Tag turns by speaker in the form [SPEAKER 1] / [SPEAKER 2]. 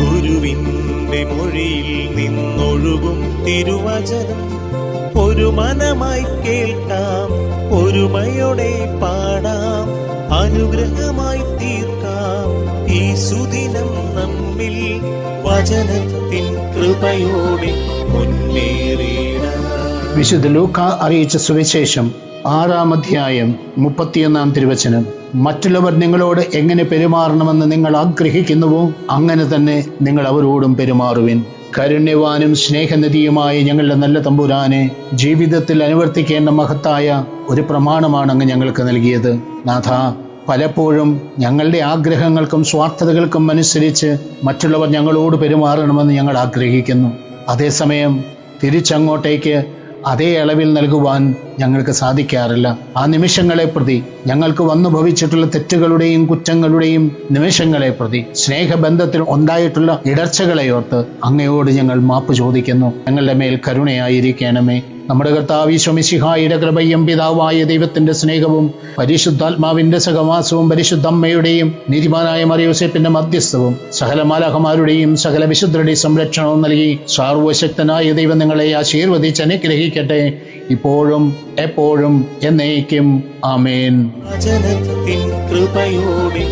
[SPEAKER 1] ഗുരുവിന്റെ മൊഴിയിൽ നിന്നൊഴുകും തിരുവചനം. ഒരു മനമായി കേൾക്കാം ഒരുമയോടെ പാടാം അനുഗ്രഹമായി തീർക്കാം. ഈ സുദിനം നമ്മിൽ വചനത്തിൻ കൃപയോടെ മുന്നേറിയിടാം.
[SPEAKER 2] വിശുദ്ധ ലൂക്ക അറിയിച്ച സുവിശേഷം ആറാം അധ്യായം മുപ്പത്തിയൊന്നാം തിരുവചനം. മറ്റുള്ളവർ നിങ്ങളോട് എങ്ങനെ പെരുമാറണമെന്ന് നിങ്ങൾ ആഗ്രഹിക്കുന്നുവോ അങ്ങനെ തന്നെ നിങ്ങൾ അവരോടും പെരുമാറുവിൻ. കരുണ്യവാനും സ്നേഹനിധിയുമായ ഞങ്ങളുടെ നല്ല തമ്പുരാനെ ജീവിതത്തിൽ അനുവർത്തിക്കേണ്ട മഹത്തായ ഒരു പ്രമാണമാണ് അങ്ങ് ഞങ്ങൾക്ക് നൽകിയത്. നാഥ പലപ്പോഴും ഞങ്ങളുടെ ആഗ്രഹങ്ങൾക്കും സ്വാർത്ഥതകൾക്കും അനുസരിച്ച് മറ്റുള്ളവർ ഞങ്ങളോട് പെരുമാറണമെന്ന് ഞങ്ങൾ ആഗ്രഹിക്കുന്നു. അതേസമയം തിരിച്ചങ്ങോട്ടേക്ക് അതേ അളവിൽ നൽകുവാൻ ഞങ്ങൾക്ക് സാധിക്കാറില്ല. ആ നിമിഷങ്ങളെ പ്രതി ഞങ്ങൾക്ക് വന്നു ഭവിച്ചിട്ടുള്ള തെറ്റുകളുടെയും കുറ്റങ്ങളുടെയും നിമിഷങ്ങളെ പ്രതി സ്നേഹബന്ധത്തിൽ ഉണ്ടായിട്ടുള്ള ഇടർച്ചകളെ ഓർത്ത് അങ്ങയോട് ഞങ്ങൾ മാപ്പ് ചോദിക്കുന്നു. ഞങ്ങളുടെ മേൽ കരുണയായിരിക്കണമേ. നമ്മുടെ കർത്താവ് ഈശോമിശിഹായുടെ കൃപയും പിതാവായ ദൈവത്തിന്റെ സ്നേഹവും പരിശുദ്ധാത്മാവിന്റെ സഹവാസവും പരിശുദ്ധ അമ്മയുടെയും നീതിമാനായ മറിയോസേപ്പിന്റെ മധ്യസ്ഥവും സകല മാലാഹമാരുടെയും സകല വിശുദ്ധരുടെയും സംരക്ഷണവും നൽകി സാർവശക്തനായ ദൈവം നിങ്ങളെ ആശീർവദിച്ച് അനുഗ്രഹിക്കട്ടെ. ഇപ്പോഴും എപ്പോഴും എന്നേക്കും ആമേൻ.
[SPEAKER 1] കൃപയോടെ